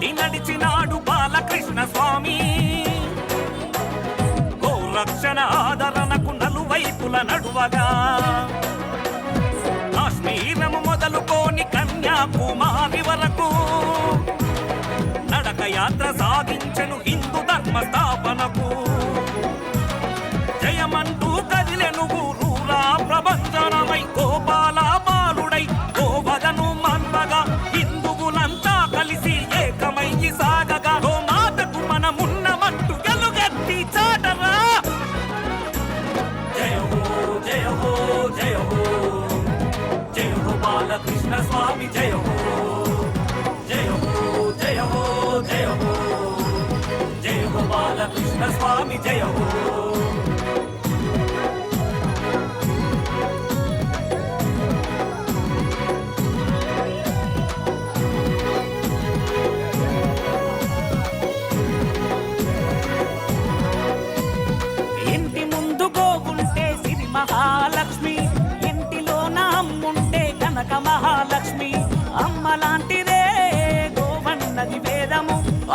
పుట్టి నడిచినాడు బాలకృష్ణ స్వామి గోరక్షణ ఆదరణకు నలువైపుల నడువగా. కాశ్మీరము మొదలుకోని కన్యాకుమారి వరకు నడక యాత్ర సాగించను హిందూ ధర్మ స్థాపనకు బాలకృష్ణ స్వామి జయ హో జయ హో జయ హో జయ హో. జయ హో బాలకృష్ణ స్వామి జయ హో.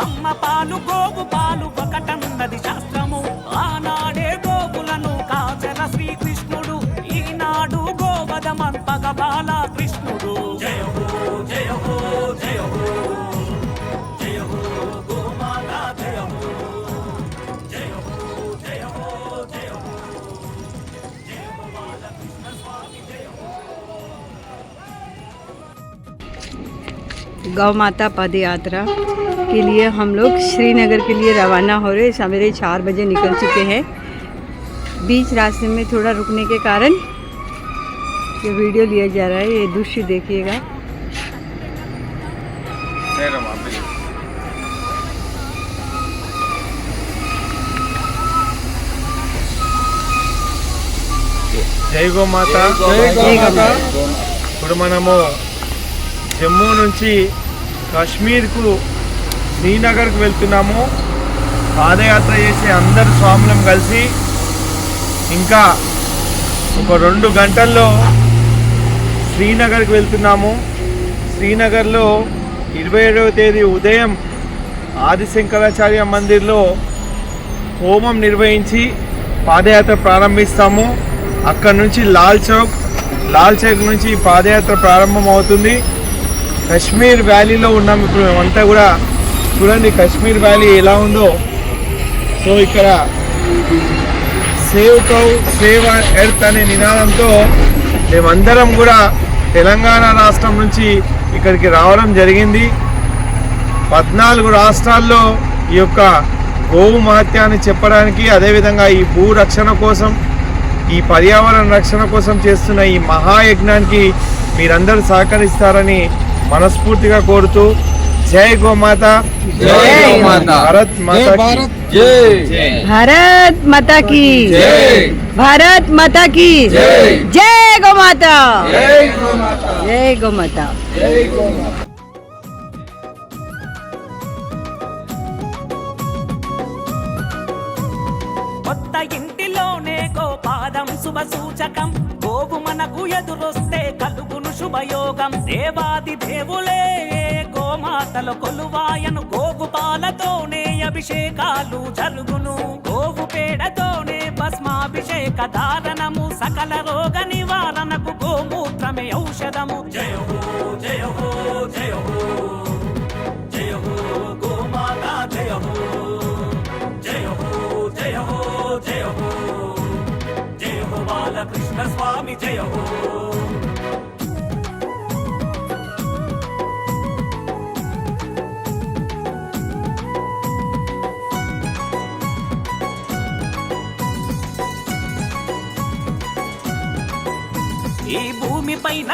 అమ్మ పాలు గోవు పాలు ఒకటన్నది శాస్త్రము. ఆనాడే గోవులను కాచన శ్రీకృష్ణుడు ఈనాడు గోవదమంపగ బాల गौ माता पद यात्रा के लिए हम लोग श्रीनगर के लिए रवाना हो रहे सवेरे चार बजे निकल चुके हैं बीच रास्ते में थोड़ा रुकने के कारण ये वीडियो लिया जा रहा है ये दृश्य देखिएगा జై గోమాత జై గోమాత. ఇప్పుడు మనము జమ్మూ నుంచి కాశ్మీర్కు శ్రీనగర్కు వెళ్తున్నాము. పాదయాత్ర చేసే అందరు స్వాములం కలిసి ఇంకా ఒక రెండు గంటల్లో శ్రీనగర్కి వెళ్తున్నాము. శ్రీనగర్లో ఇరవై ఏడవ తేదీ ఉదయం ఆదిశంకరాచార్య మందిర్లో హోమం నిర్వహించి పాదయాత్ర ప్రారంభిస్తాము. అక్కడ నుంచి లాల్ చౌక్ లాల్ చౌక్ నుంచి పాదయాత్ర ప్రారంభం అవుతుంది కశ్మీర్ వ్యాలీలో ఉన్నాం. ఇప్పుడు మేమంతా కూడా చూడండి కశ్మీర్ వ్యాలీ ఎలా ఉందో. సో ఇక్కడ సేవ్ కౌ సేవ్ ఎర్త్ అనే నినాదంతో మేమందరం కూడా తెలంగాణ రాష్ట్రం నుంచి ఇక్కడికి రావడం జరిగింది. పద్నాలుగు రాష్ట్రాల్లో ఈ యొక్క గోవు మహత్యాన్ని చెప్పడానికి అదేవిధంగా ఈ భూ రక్షణ కోసం ఈ పర్యావరణ రక్షణ కోసం చేస్తున్న ఈ మహాయజ్ఞానికి మీరందరూ సహకరిస్తారని మనస్ఫూర్తిగా కోరుతూ జై గోమాత. భారత్ భారత్. మాత భారత్ మాత కి జై. గోమాత. జై గోమాత. ఇంటిలోనే గోపాదం శుభ సూచకం. గోవు మనకు ఎదురొస్తుంది కలుగును శుభయోగం దేవాది దేవులే. గోమాతల కొలువాయను గోవు పాలతోనే అభిషేకాలు జరుగును. గోవు పేడతోనే భస్మాభిషేక ధారణము. సకల రోగ నివారణకు గోమూత్రమే ఔషధము. జయ హో జయ హో జయ హో జయ హో గోమాత జయ హో జయ హో జయ హో జయ హో జయ హో బాలకృష్ణ స్వామి జయ హో ఈ భూమి పైన